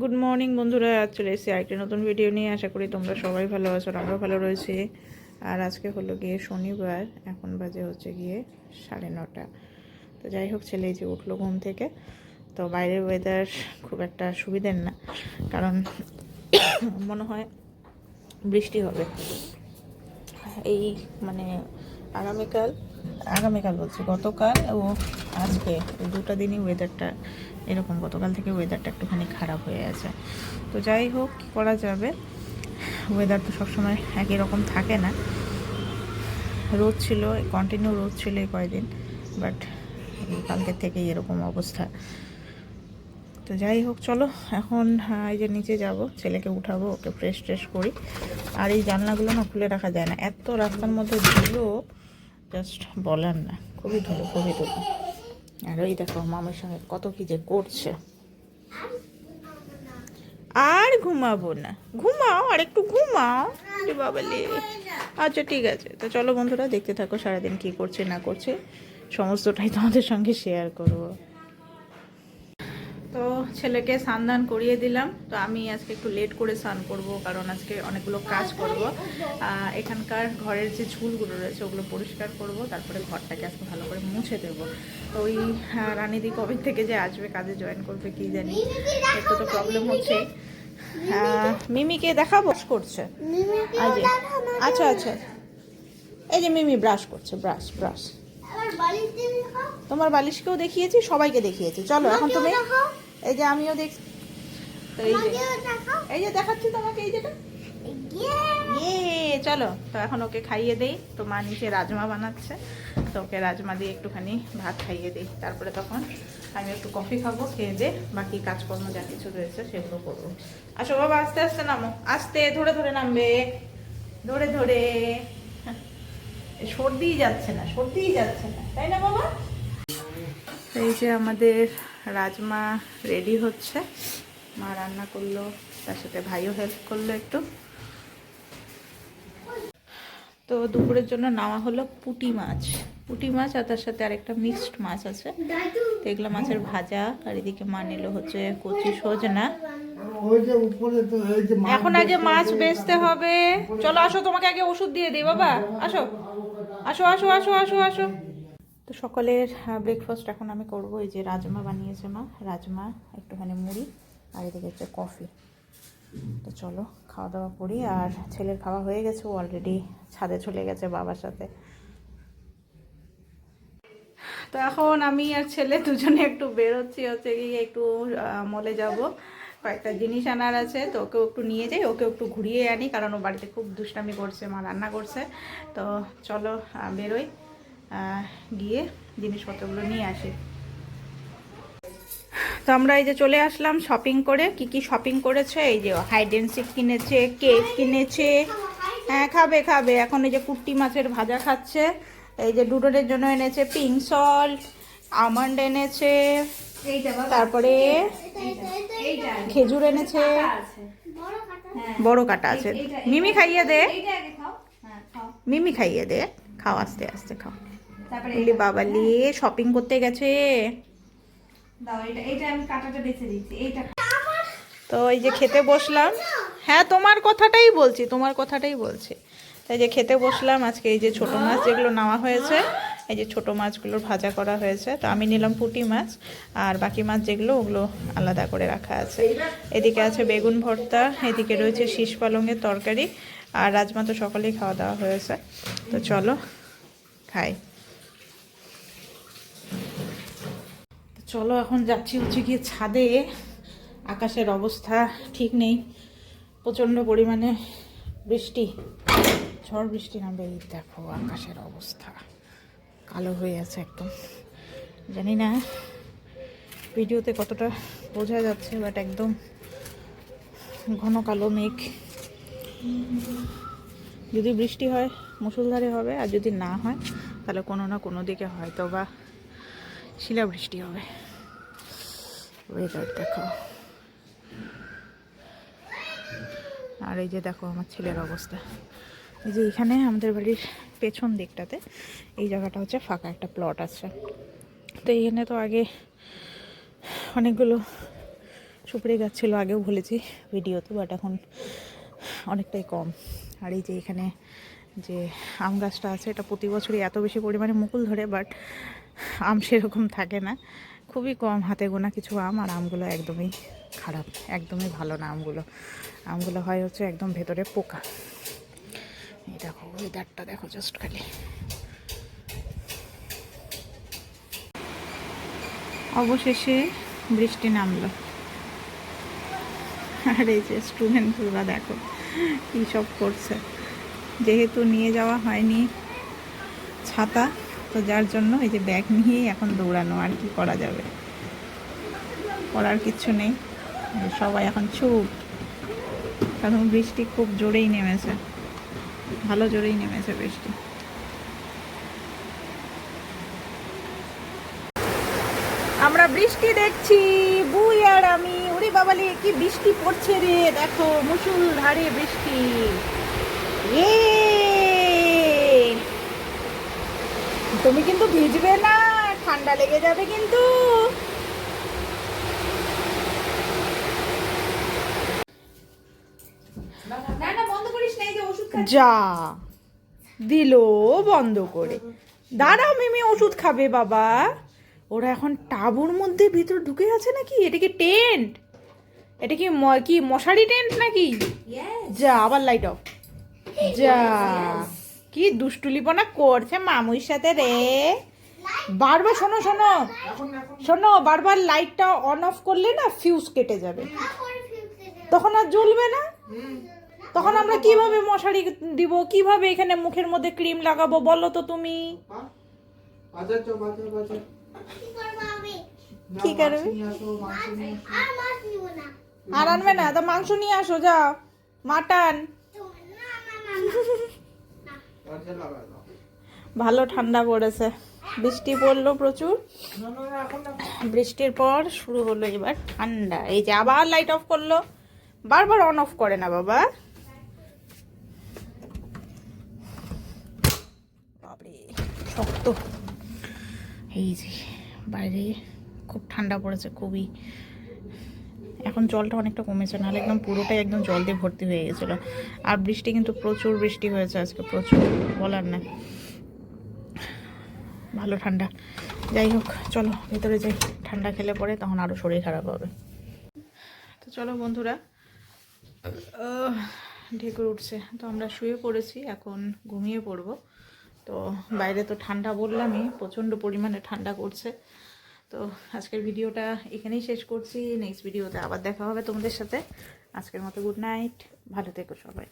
Good morning বন্ধুরা। আজ চলে এসেছি আরেকটি নতুন ভিডিও নিয়ে। আশা করি তোমরা সবাই ভালো আছো আর আমরাও ভালো রয়েছি। আর আজকে হলো গিয়ে শনিবার, এখন বাজে হচ্ছে গিয়ে সাড়ে নটা। তো যাই হোক, ছেলে যে উঠল ঘুম থেকে। তো বাইরের ওয়েদার খুব একটা সুবিধের না, কারণ মনে হয় বৃষ্টি হবে। এই মানে আগামীকাল আগামীকাল বলছি, গতকাল ও আজকে দুটো দিনই ওয়েদারটা এরকম, গতকাল থেকে ওয়েদারটা একটুখানি খারাপ হয়ে আছে তো যাই হোক, কী করা যাবে? ওয়েদার তো সবসময় একই রকম থাকে না। রোদ ছিল কন্টিনিউ রোদ ছিল এই কয়দিন বাট কালকের থেকেই এরকম অবস্থা। তো যাই হোক, চলো, এখন এই যে নিচে যাব, ছেলেকে উঠাবো, ওকে ফ্রেশ ট্রেশ করি। আর এই জানলাগুলো না খুলে রাখা যায় না। এত রাস্তার মধ্যে ধুলো জাস্ট বলার না। খুবই ধরো খুবই ধরো। আর ওই দেখো মামার সঙ্গে কত কি যে করছে। আর ঘুমাবো না। ঘুমাও আর একটু ঘুমাও। বাবালে আচ্ছা ঠিক আছে। তো চলো বন্ধুরা দেখতে থাকো সারাদিন কি করছে না করছে। সমস্তটাই তোমাদের সঙ্গে শেয়ার করব। ছেলেকে স্নান দান করিয়ে দিলাম। তো আমি আজকে একটু লেট করে স্নান করব কারণ আজকে অনেকগুলো কাজ করব। এখানকার ঘরের যে ঝুলগুলো রয়েছে ওগুলো পরিষ্কার করব তারপরে ঘরটাকে আজকে ভালো করে মুছে দেব। তো ওই রানীদি কবে থেকে যে আসবে কাজে জয়েন করবে কি জানি একটু তো প্রবলেম হচ্ছে মিমিকে দেখাবো করছে। আজ আচ্ছা আচ্ছা। এই যে মিমি ব্রাশ করছে ব্রাশ ব্রাশ তোমার বালিশকেও দেখিয়েছি সবাইকে দেখিয়েছি। চলো এখন তুমি এই যে আমিও দেখ তো এই যে। এই যে দেখাচ্ছি তোমাকে এই যেটা। ইয়ে চলো তো এখন ওকে খাইয়ে দেই। তো মা নিচে রাজমা বানাচ্ছে। তো ওকে রাজমা দিয়ে একটুখানি ভাত খাইয়ে দিই। তারপরে তখন আমি একটু কফি খাব খেয়ে দে বাকি কাজকর্ম যা কিছু রয়েছে সেগুলো করব। আসো বাবা আস্তে আস্তে নামো। আস্তে ধরে ধরে নামবে। ধরে ধরে। সর্দিই যাচ্ছে না সর্দিই যাচ্ছে না। তাই না বাবা? এই যে আমাদের রাজমা রেডি হচ্ছে। মা রান্না করল, তার সাথে ভাইও হেল্প করল একটু। তো দুপুরের জন্য নেওয়া হলো পুটি মাছ। পুটি মাছ আর তার সাথে আরেকটা মিক্সড মাছ আছে। তো এগুলো মাছের ভাজা, আর এদিকে মা নিল হচ্ছে কচি সজনা। এখন আগে মাছ বেচতে হবে। চলো আসো, তোমাকে আগে ওষুধ দিয়ে দিই, বাবা। আসো। আসো আসো আসো আসো আসো। তো সকালের ব্রেকফাস্ট এখন আমি করব এই যে রাজমা বানিয়েছে মা। রাজমা, একটুখানি মুড়ি আর এদিকে হচ্ছে কফি তো চলো খাওয়া দাওয়া করি। আর ছেলের খাওয়া হয়ে গেছে, ও অলরেডি ছাদে চলে গেছে বাবার সাথে। তো এখন আমি আর ছেলে দুজনে একটু বেরোচ্ছি, হচ্ছে গিয়ে একটু মলে যাব। কয়েকটা জিনিস আনার আছে, তো ওকেও একটু নিয়ে যাই ওকে একটু ঘুরিয়ে আনি, কারণ ও বাড়িতে খুব দুষ্টামি করছে, মা রান্না করছে। তো চলো বেরোই। গিয়ে জিনিসপত্রগুলো নিয়ে আসি। তো আমরা এই যে চলে আসলাম শপিং করে। কি কি শপিং করেছে? এই যে হাইডেন্সিক কিনেছে কেক কিনেছে। হ্যাঁ খাবে খাবে। এখন এই যে কুট্টি মাছের ভাজা খাচ্ছে। এই যে ডুডোরের জন্য এনেছে পিঙ্ক সল্ট আমন্ড এনেছে তারপরে খেজুর এনেছে। বড় কাটা আছে। মিমি খাইয়ে দে। মিমি খাইয়ে দে। খাও আস্তে আস্তে খাও। বলি বাবালি শপিং করতে গেছে। তো এই যে খেতে বসলাম। হ্যাঁ তোমার কথাটাই বলছি তোমার কথাটাই বলছি। তাই যে খেতে বসলাম আজকে এই যে ছোট মাছ যেগুলো নেওয়া হয়েছে এই যে ছোট মাছগুলোর ভাজা করা হয়েছে তো আমি নিলাম পুঁটি মাছ আর বাকি মাছ যেগুলো ওগুলো আলাদা করে রাখা আছে। এদিকে আছে বেগুন ভর্তা এদিকে রয়েছে শীষ পালংয়ের তরকারি আর রাজমা তো সকালেই খাওয়া দাওয়া হয়েছে। তো চলো খাই। চলো এখন যাচ্ছি হচ্ছে গিয়ে ছাদে। আকাশের অবস্থা ঠিক নেই। প্রচণ্ড পরিমাণে বৃষ্টি। ঝড় বৃষ্টি নামবে। এই দেখো আকাশের অবস্থা। কালো হয়ে আছে একদম। জানি না ভিডিওতে কতটা বোঝা যাচ্ছে বাট একদম ঘন কালো মেঘ। যদি বৃষ্টি হয়, মুসুলধারে হবে, আর যদি না হয়, তাহলে কোনো না কোনো দিকে হয়তো বা শিলাবৃষ্টি হবে। ওয়েদার দেখো। আর এই যে দেখো আমার ছেলের অবস্থা। এই যে এখানে আমাদের বাড়ির পেছন দিকটাতে এই জায়গাটা হচ্ছে ফাঁকা একটা প্লট আছে। তো এখানে তো আগে অনেকগুলো সুপারি গাছ ছিল, আগেও বলেছি ভিডিওতে বাট এখন অনেকটাই কম। আর এই যে এখানে যে আম গাছটা আছে, এটা প্রতি বছরই এত বেশি পরিমাণে মুকুল ধরে বাট আম সেরকম থাকে না। খুবই কম হাতে গোনা কিছু আম আর আমগুলো একদমই খারাপ, একদমই ভালো না আমগুলো। আমগুলো হয় হচ্ছে একদম ভেতরে পোকা। এই দেখো ওয়েদারটা দেখো জাস্ট খালি। অবশেষে বৃষ্টি নামলো। আর এই যে স্টুডেন্টগুলো দেখো কী সব করছে। যেহেতু নিয়ে যাওয়া হয়নি ছাতা তো যার জন্য এই যে ব্যাগ নিয়েই এখন দৌড়ানো, আর কি করা যাবে? করার কিচ্ছু নেই। সবাই এখন চুপ। এখন বৃষ্টি খুব জোরেই নেমেছে। ভালো জোরেই নেমেছে বৃষ্টি। আমরা বৃষ্টি দেখছি। বুই আর আমি। ওরে বাবালে, কি বৃষ্টি পড়ছে রে। দেখো মুসুল ধারে বৃষ্টি। তুমি কিন্তু ভিজবে না ঠান্ডা লেগে যাবে কিন্তু। যা দিল বন্ধ করে। দাঁড়াও মিমি ওষুধ খাবে বাবা। ওরা এখন টাবুর মধ্যে ভিতর ঢুকে আছে নাকি? এটা কি টেন্ট? এটা কি কি মশারি টেন্ট নাকি? যা আবার লাইট অফ যা। কি দুষ্টুলিপনা করছে মামুর সাথে রে? বারবার শোনো শোনো। শোনো, বারবার লাইটটা অন অফ করলে না ফিউজ কেটে যাবে। তখন আর জ্বলবে না। তখন আমরা কীভাবে মশারি দিব? কীভাবে এখানে মুখের মধ্যে ক্রিম লাগাবো বলো তো তুমি? কি করবে? আর আনবে না, তা মাংস নিয়ে আসো, যাও। মাটন। ভালো ঠান্ডা পড়েছে। বৃষ্টি পড়ল প্রচুর। বৃষ্টির পর শুরু হলো এবার ঠান্ডা। এই যে আবার লাইট অফ করল। বারবার অন অফ করে না বাবা। শক্ত। এই যে বাইরে খুব ঠান্ডা পড়েছে, খুবই। এখন জলটা অনেকটা কমেছে, নাহলে একদম পুরোটাই একদম জল দিয়ে ভর্তি হয়ে গেছিল। আর বৃষ্টি কিন্তু প্রচুর বৃষ্টি হয়েছে আজকে, প্রচুর, বলার না ভালো ঠান্ডা। যাই হোক, চলো ভেতরে যাই, ঠান্ডা খেলে পরে তখন আরও শরীর খারাপ হবে। তো চলো বন্ধুরা ঢেকুর উঠছে। তো আমরা শুয়ে পড়েছি, এখন ঘুমিয়ে পড়ব। তো বাইরে তো ঠান্ডা বললামই, প্রচণ্ড পরিমাণে ঠান্ডা করছে। তো আজকের ভিডিওটা এখানেই শেষ করছি। নেক্সট ভিডিওতে আবার দেখা হবে তোমাদের সাথে। আজকের মতো গুড নাইট ভালো থেকো সবাই।